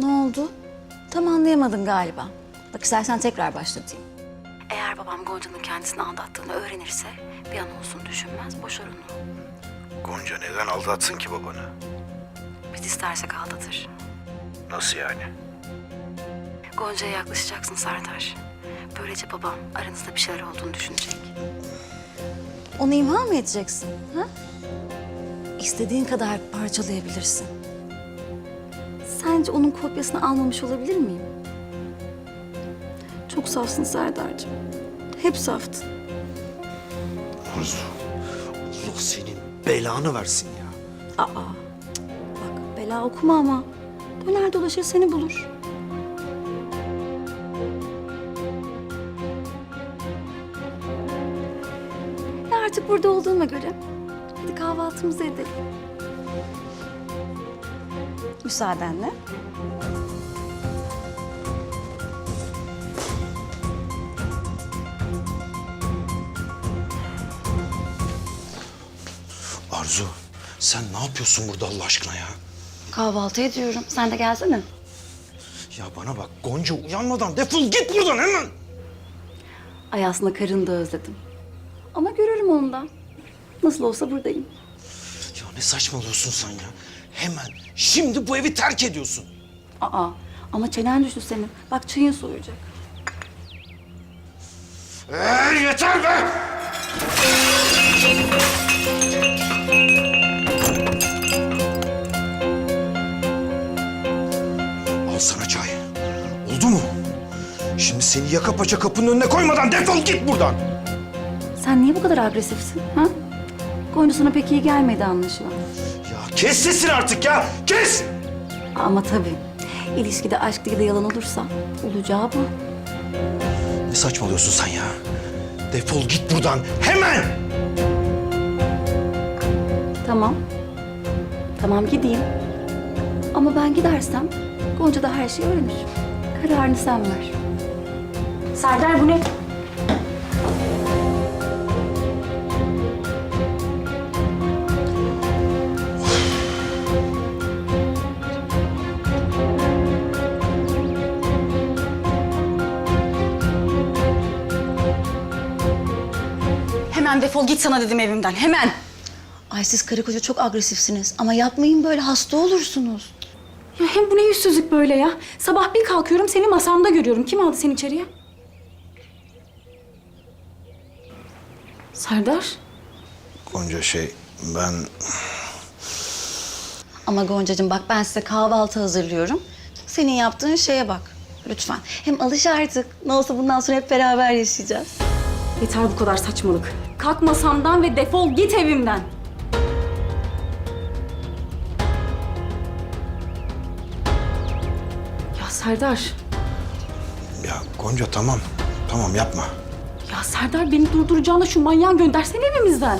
Ne oldu? Tam anlayamadın galiba. Bak istersen tekrar başlatayım. Eğer babam Gonca'nın kendisini aldattığını öğrenirse bir an olsun düşünmez, boşar onu. Gonca neden aldatsın ki babanı? Biz istersek aldatır. Nasıl yani? Gonca'ya yaklaşacaksın Serdar. Böylece babam aranızda bir şeyler olduğunu düşünecek. Onu imha mı edeceksin? Ha? İstediğin kadar parçalayabilirsin. Sence onun kopyasını almamış olabilir miyim? Çok safsın Serdar'cığım. Hep saftın. Arzu. Allah senin belanı versin ya. Aa, cık, bak bela okuma ama. Döner dolaşır seni bulur. Ya artık burada olduğuma göre hadi kahvaltımızı edelim. Müsaadenle. Arzu sen ne yapıyorsun burada Allah aşkına ya? Kahvaltı ediyorum. Sen de gelsene. Ya bana bak Gonca uyanmadan defol git buradan hemen. Ay aslında karını da özledim. Ama görürüm ondan. Nasıl olsa buradayım. Ya ne saçmalıyorsun sen ya? Hemen şimdi bu evi terk ediyorsun. Aa ama çenen düştü senin. Bak çayın soğuyacak. Ee, yeter be! Al sana çay. Oldu mu? Şimdi seni yaka paça kapının önüne koymadan defol git buradan. Sen niye bu kadar agresifsin? Ha? Gonca sana pek iyi gelmedi anlaşılan. Kes sesini artık ya! Kes! Ama tabii ilişkide aşk değil de yalan olursa olacağı bu. Ne saçmalıyorsun sen ya? Defol git buradan hemen! Tamam. Tamam gideyim. Ama ben gidersem Gonca da her şeyi öğrenir. Kararını sen ver. Serdar bu ne? Hemen defol git sana dedim evimden hemen. Ay siz karı koca çok agresifsiniz ama yapmayın böyle hasta olursunuz. Ya hem bu ne yüzsüzlük böyle ya. Sabah bir kalkıyorum seni masamda görüyorum. Kim aldı seni içeriye? Serdar. Gonca şey ben... Ama Goncacığım bak ben size kahvaltı hazırlıyorum. Senin yaptığın şeye bak. Lütfen. Hem alış artık. Ne olsa bundan sonra hep beraber yaşayacağız. Yeter bu kadar saçmalık. Kalk masamdan ve defol git evimden. Ya Serdar. Ya Gonca tamam. Tamam yapma. Ya Serdar beni durduracağına şu manyağın göndersene evimizden.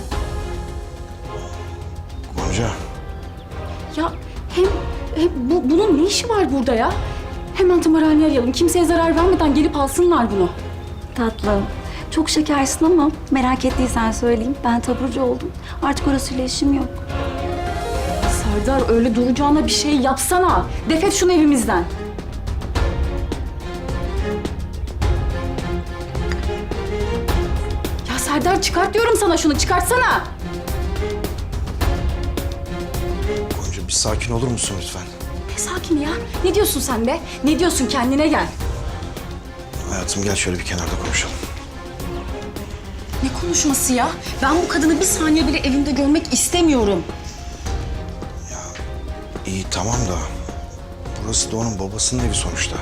Gonca. Ya hem, hem bu, bunun ne işi var burada ya? Hemen tımarhaneye arayalım. Kimseye zarar vermeden gelip alsınlar bunu. Tatlım. Çok şekersin ama merak ettiysen söyleyeyim. Ben taburcu oldum. Artık orasıyla işim yok. Serdar öyle duracağına bir şey yapsana. Defet şunu evimizden. Ya Serdar çıkart diyorum sana şunu çıkartsana. Gonca bir sakin olur musun lütfen? Ne sakin ya. Ne diyorsun sen be? Ne diyorsun kendine gel. Hayatım gel şöyle bir kenarda konuşalım. Ne konuşması ya? Ben bu kadını bir saniye bile evimde görmek istemiyorum. İyi tamam da burası da onun babasının evi sonuçta.